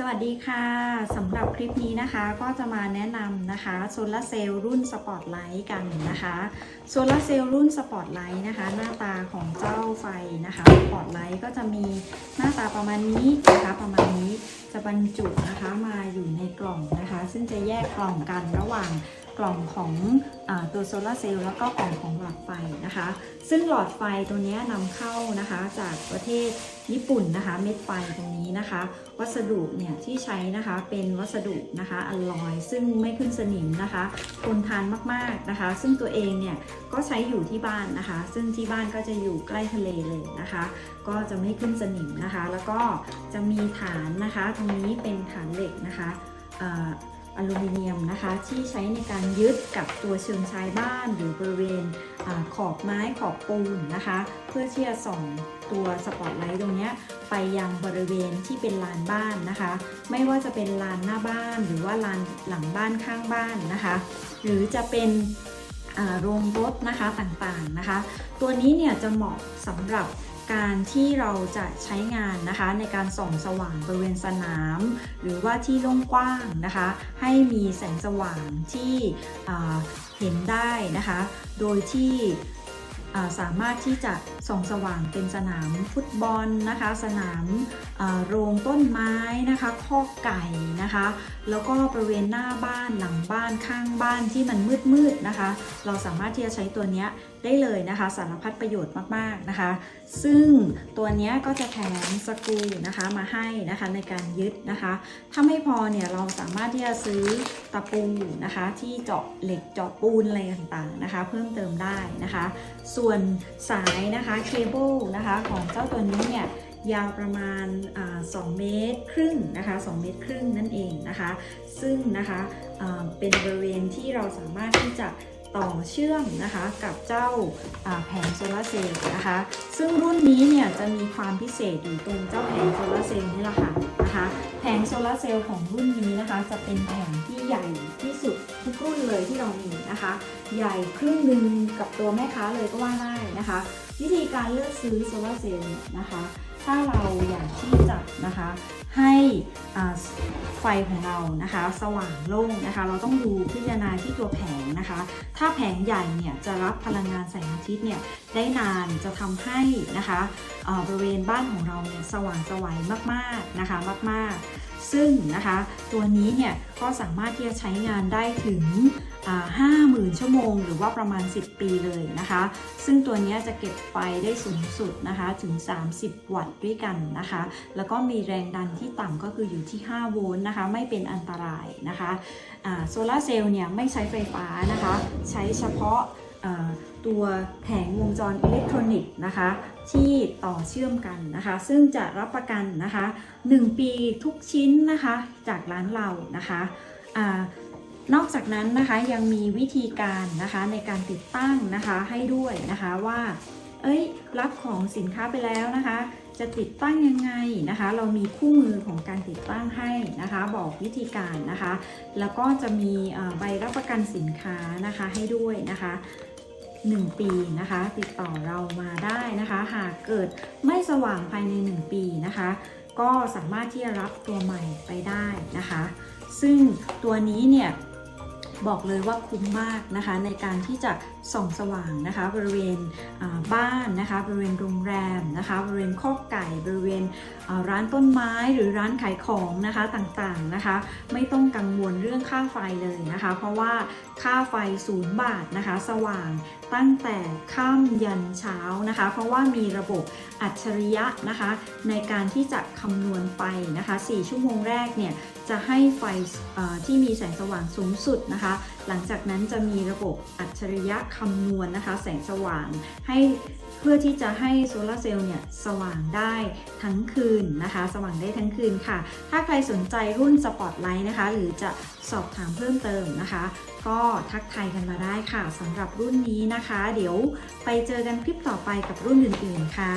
สวัสดีค่ะสำหรับคลิปนี้นะคะก็จะมาแนะนำนะคะโซลาร์เซลล์รุ่นสปอตไลท์กันนะคะโซลาร์เซลล์รุ่นสปอตไลท์นะคะ หน้าตาของเจ้าไฟนะคะสปอตไลท์ก็จะมีหน้าตาประมาณนี้นะคะประมาณนี้จะบรรจุนะคะมาอยู่ในกล่องนะคะ ซึ่งจะแยกกล่องกันระหว่าง กล่องของอตัวโซลาเซลล์แล้วก็กล่องของหลอดไฟนะคะ ซึ่งหลอดไฟตัวนี้นำเข้านะคะจากประเทศญี่ปุ่นนะคะ เม็ดไฟตรงนี้นะคะ วัสดุเนี่ยที่ใช้นะคะเป็นวัสดุนะคะอลลอยซึ่งไม่ขึ้นสนิมนะคะทนทานมากๆนะคะ ซึ่งตัวเองเนี่ยก็ใช้อยู่ที่บ้านนะคะ ซึ่งที่บ้านก็จะอยู่ใกล้ทะเลเลยนะคะ ก็จะไม่ขึ้นสนิมนะคะ แล้วก็จะมีฐานนะคะ ตรงนี้เป็นฐานเหล็กนะคะ อลูมิเนียมนะคะ ที่ใช้ในการยึดกับตัวเชิงชายบ้านหรือบริเวณอขอบไม้ขอบปูนนะคะ เพื่อที่จะส่องตัวสปอตไลท์ตรงนี้ไปยังบริเวณที่เป็นลานบ้านนะคะ ไม่ว่าจะเป็นลานหน้าบ้านหรือว่าลานหลังบ้านข้างบ้านนะคะ หรือจะเป็นโรงรถนะคะต่างๆนะคะ ตัวนี้เนี่ยจะเหมาะสำหรับ การที่เราจะใช้งานนะคะในการส่องสว่างบริเวณสนาม หรือว่าที่โล่งกว้างนะคะ ให้มีแสงสว่างที่เห็นได้นะคะ โดยที่สามารถที่จะ ส่องสว่างเป็นสนามฟุตบอลนะคะ สนามโรงต้นไม้นะคะคอกไก่นะคะ แล้วก็บริเวณหน้าบ้านหลังบ้านข้างบ้านที่มันมืดๆนะคะ เราสามารถที่จะใช้ตัวนี้ได้เลยนะคะ สารพัดประโยชน์มากๆนะคะ ซึ่งตัวนี้ก็จะแถมสกรูนะคะมาให้นะคะในการยึดนะคะ ถ้าไม่พอเนี่ยเราสามารถที่จะซื้อตะปูนะคะที่เจาะเหล็กเจาะปูนอะไรต่างๆนะคะ เพิ่มเติมได้นะคะ ส่วนสายนะคะเคเบิลนะคะของเจ้าตัวนี้เนี่ยยาวประมาณอ่า2เมตรครึ่งนะคะ 2 เมตรครึ่งนั่นเองนะคะ ซึ่งนะคะเป็นบริเวณที่เราสามารถที่จะต่อเชื่อมนะคะกับเจ้าอ่าแผงโซลาร์เซลล์นะคะ ซึ่งรุ่นนี้เนี่ยจะมีความพิเศษอยู่ตรงเจ้าแผงโซลาร์เซลล์นี่แหละค่ะนะคะ แผงโซลาร์เซลล์ของรุ่นนี้นะคะ จะเป็นแผงที่ใหญ่ที่สุด ทุกรุ่นเลยที่เรามีนะคะ ใหญ่ครึ่งหนึ่งกับตัวแม่ค้าเลยก็ว่าได้นะคะ วิธีการเลือกซื้อโซลาเซลล์นะคะ ถ้าเราอยากที่จะนะคะให้ไฟของเรานะคะ สว่างโล่งนะคะ เราต้องดูพิจารณาที่ตัวแผงนะคะ ถ้าแผงใหญ่เนี่ยจะรับพลังงานแสงอาทิตย์เนี่ยได้นานจะทำให้นะคะบริเวณบ้านของเราเนี่ยสว่างสวัยมากๆนะคะมาก ๆ ซึ่งนะคะตัวนี้เนี่ยก็สามารถที่จะใช้งานได้ถึงห้าหมื่นชั่วโมง หรือว่าประมาณ 10 ปีเลยนะคะ ซึ่งตัวนี้จะเก็บไฟได้สูงสุดนะคะถึง 30 วัตต์ด้วยกันนะคะ แล้วก็มีแรงดันที่ต่ำก็คืออยู่ที่ 5 โวลต์นะคะ ไม่เป็นอันตรายนะคะโซลาร์เซลล์เนี่ยไม่ใช้ไฟฟ้านะคะ ใช้เฉพาะ ตัวแผงวงจรอิเล็กทรอนิกส์นะคะที่ต่อเชื่อมกันนะคะ ซึ่งจะรับประกันนะคะ 1 ปีทุกชิ้นนะคะจากร้านเรานะคะอนอกจากนั้นนะคะยังมีวิธีการนะคะในการติดตั้งนะคะให้ด้วยนะคะว่า เอ้ย รับของสินค้าไปแล้วนะคะ จะติดตั้งยังไงนะคะ เรามีคู่มือของการติดตั้งให้นะคะ บอกวิธีการนะคะ แล้วก็จะมีใบรับประกันสินค้านะคะให้ด้วยนะคะ1 ปีนะคะ ติดต่อเรามาได้นะคะ หากเกิดไม่สว่างภายใน 1 ปีนะคะ ก็สามารถที่จะรับตัวใหม่ไปได้นะคะ ซึ่งตัวนี้เนี่ยบอกเลยว่าคุ้มมากนะคะ ในการที่จะ ส่องสว่างนะคะ บริเวณบ้านนะคะ บริเวณโรงแรมนะคะ บริเวณคอกไก่บริเวณร้านต้นไม้หรือร้านขายของนะคะต่างๆนะคะ ไม่ต้องกังวลเรื่องค่าไฟเลยนะคะ เพราะว่าค่าไฟศูนย์บาทนะคะ สว่างตั้งแต่ค่ำยันเช้านะคะ เพราะว่ามีระบบอัจฉริยะนะคะ ในการที่จะคำนวณไฟนะคะ 4 ชั่วโมงแรกเนี่ยจะให้ไฟที่มีแสงสว่างสูงสุดนะคะ หลังจากนั้นจะมีระบบอัจฉริยะคคำนวณนะคะ แสงสว่างให้เพื่อที่จะให้โซลาร์เซลล์เนี่ยสว่างได้ทั้งคืนนะคะ สว่างได้ทั้งคืนค่ะ ถ้าใครสนใจรุ่นสปอตไลท์นะคะ หรือจะสอบถามเพิ่มเติมนะคะ ก็ทักทายกันมาได้ค่ะสำหรับรุ่นนี้นะคะ เดี๋ยวไปเจอกันคลิปต่อไปกับรุ่นอื่นๆค่ะ